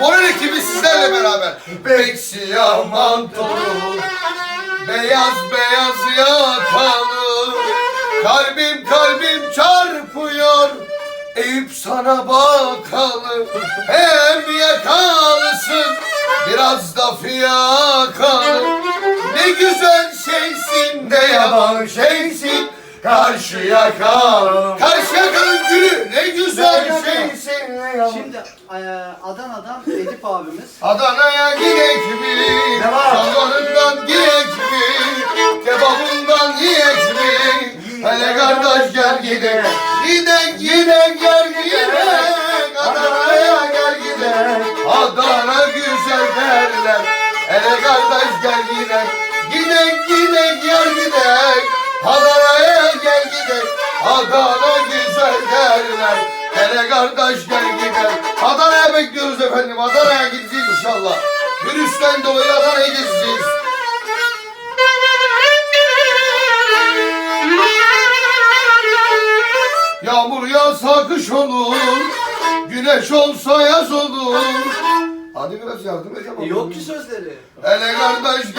Moral ekibi sizlerle beraber. Pek siyah mantolu, beyaz beyaz yakalı. Kalbim kalbim çarpıyor. Eyüp sana bakalı. Hem yakalısın, biraz da fiyakalı. Ne güzel şeysin de yaban şeysin. Karşı yaka, karşı yakanın Şimdi eee, Adana'dan Edip abimiz Adana'ya gidek mi? Şalvarından gidek mi? Kebabından yiyek mi? Hele kardeş gel gidek. Gidek gidek gel gidek. Adana'ya gel gidek. Adana güzel derler. Hele kardeş gel gidek. Gidek gidek gel gidek. Adana'ya gel gidek. Adana güzel derler. Hele kardeş gel gidek. Efendim. Adana'ya gideceğiz inşallah. Virüsten dolayı Adana'ya gideceğiz. Yağmur yağsa kış olur. Güneş olsa yaz olur. Hadi biraz yardım et ama. Yok ki sözleri. Hele kardeş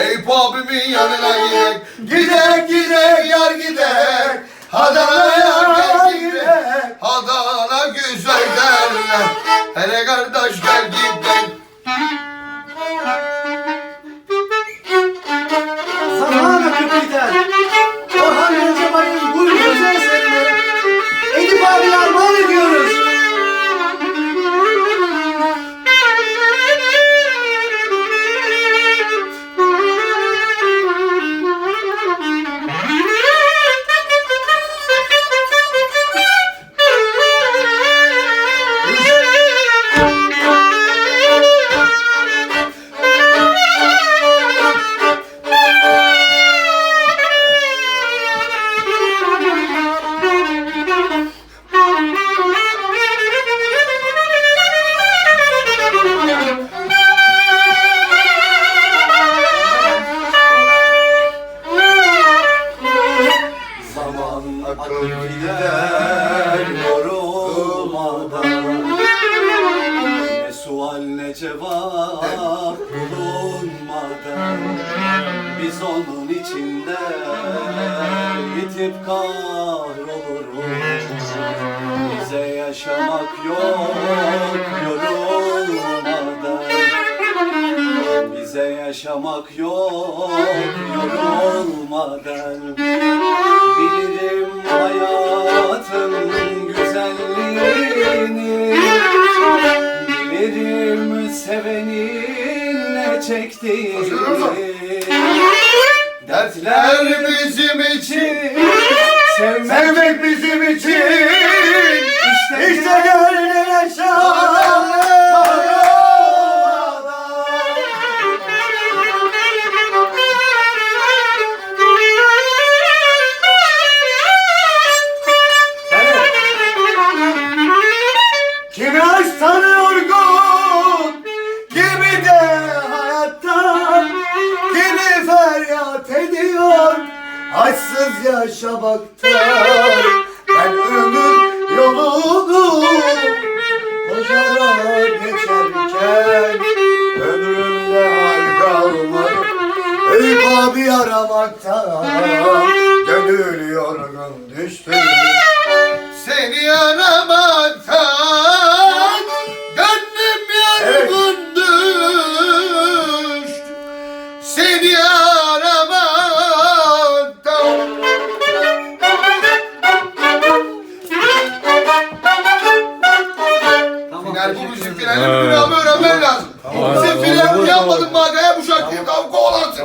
Eyüp abimin yanına gidek. Gidek gidek yar gidek. Adana'ya gel gidek. Adana güzel derler. Hele kardeş gel gidek cevap bulunmadan Biz onun içinde yitip kahroluruz Bize yaşamak yok yorulmadan. Bize yaşamak yok yorulmadan çektiğini Dertler bizim için. Sevmek Sevmek bizim için. İşte, İşte gönlü yaşa Kimi aşk tanıyorgun feryat ediyor Aşksız yaşamaktan Ben ömür yolunu Koşarak geçerken Ömrümde hal kalmadı. Eyüp abi aramaktan Gönül yorgun düştü. Seni aramaktan Gönlüm yorgun düştü. Seni aramaktan Final bu müzik ederim. finali. Bunu öğrenmen lazım. Sen final yapmadın? Agaya bu şarkıyı kavga olarsın.